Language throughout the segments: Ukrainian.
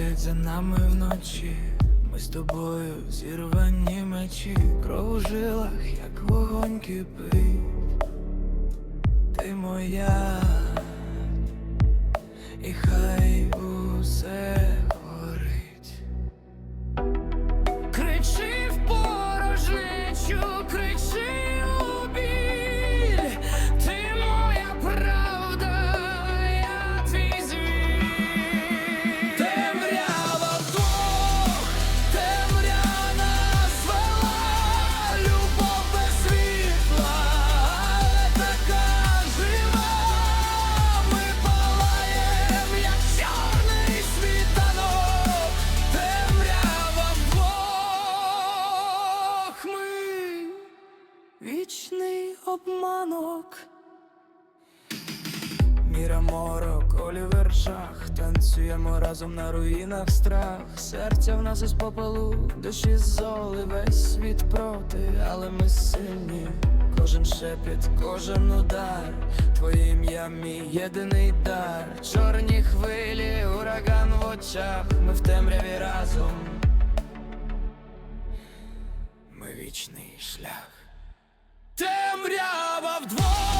Ходять за нами вночі. Ми з тобою зірвані мечі, кров у жилах, як вогонь кипить. Ти моя, і хай усе вічний обманок. Міра морок, Олівер Шах. Танцюємо разом на руїнах страх. Серця в нас із попелу, душі золи, весь світ проти, але ми сильні Кожен шепіт, кожен удар. Твоє ім'я мій єдиний дар. Чорні хвилі, ураган в очах. Ми в темряві разом. Ми вічний шлях Темрява вдвох,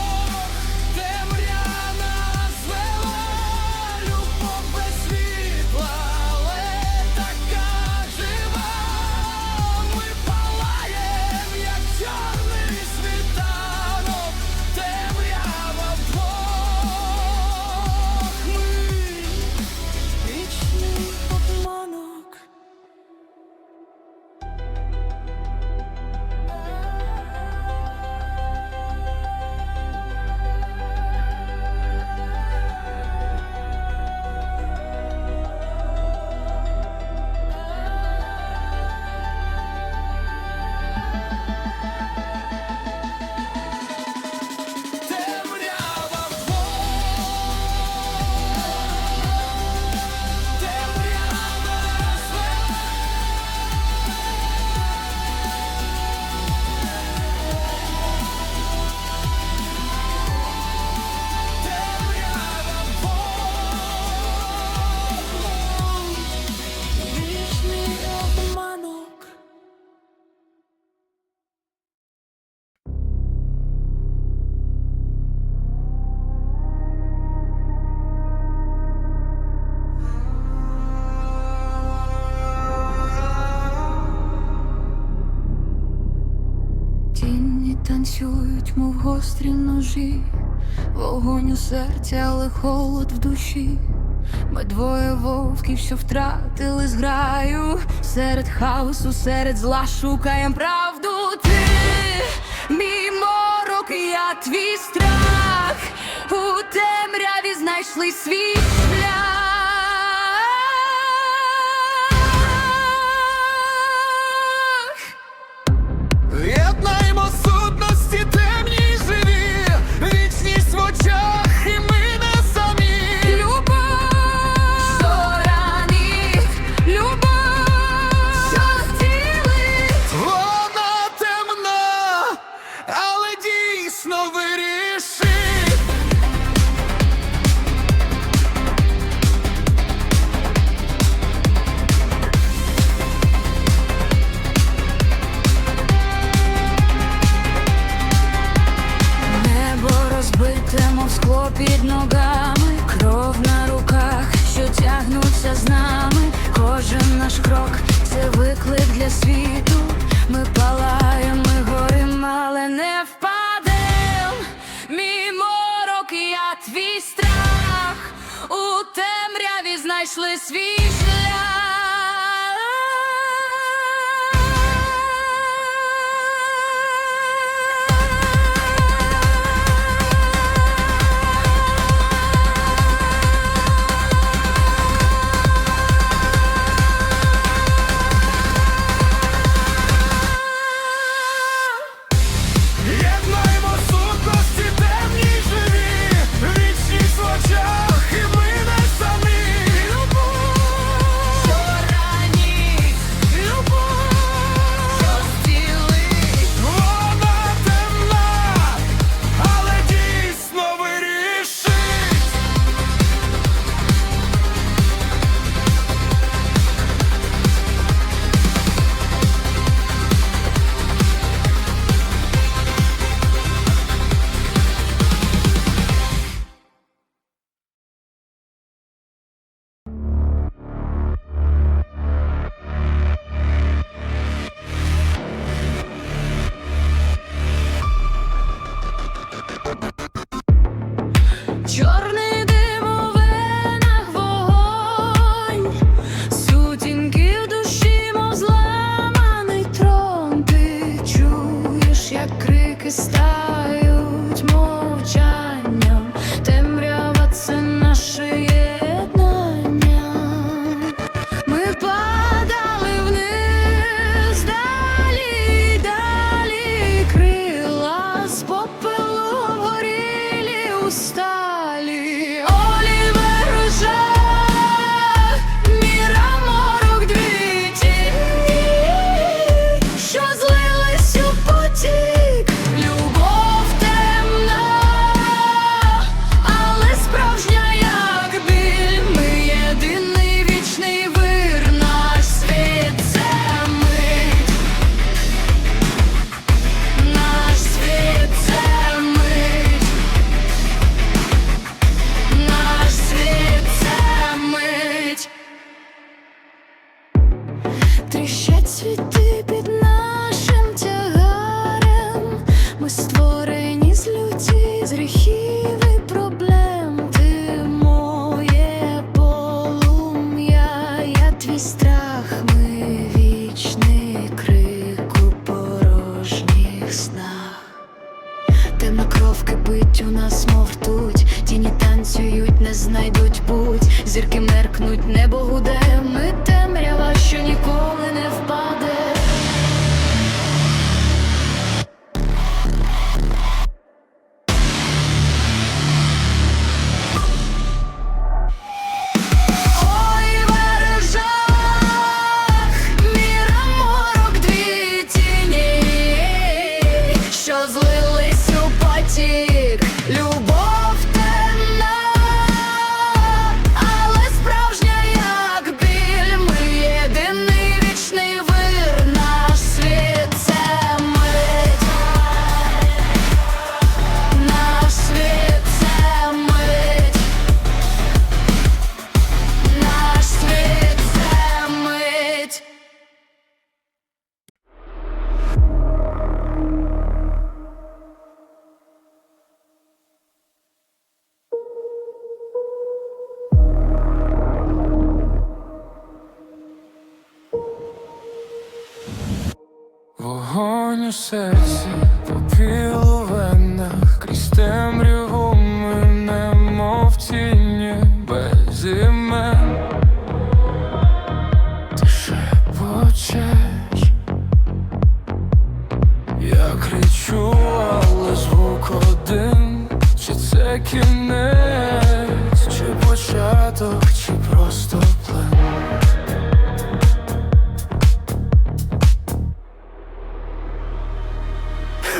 танцюють, мов гострі ножі, вогонь у серці, але холод в душі. Ми двоє вовків, що втратили зграю серед хаосу, серед зла шукаєм правду. Ти мій морок, я твій страх. У темряві знайшли свій шлях. Знайшли свій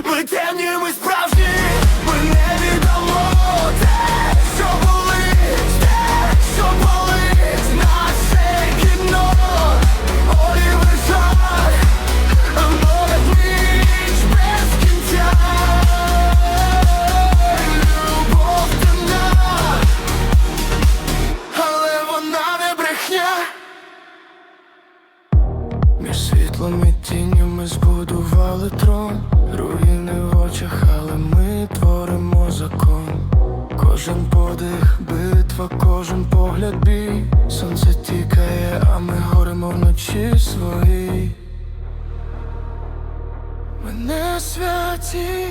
Ми темні, ми справжні, світлом і ми збудували трон, руїни в очах, але ми творимо закон. Кожен подих, битва, кожен погляд бій. Сонце тікає, а ми горимо вночі свої. Ми не святі,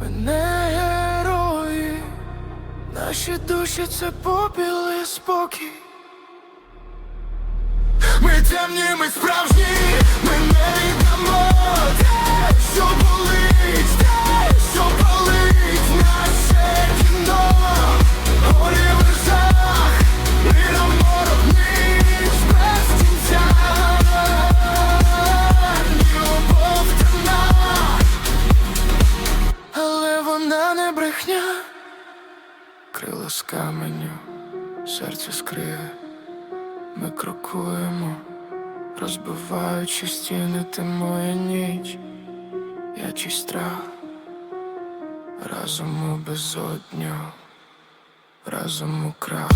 ми не герої, наші душі це попіл спокій. Темні, ми справжні, ми не віддамо те, що болить, те, що болить, наше кіно, Олівер Жах, міра морок ніч без кінця, любов але вона не брехня, крила з каменю, серце скриє. Ми крокуємо, розбиваючи стіни, ти моя ніч, я чий страх, разом у безодню, разом у крах.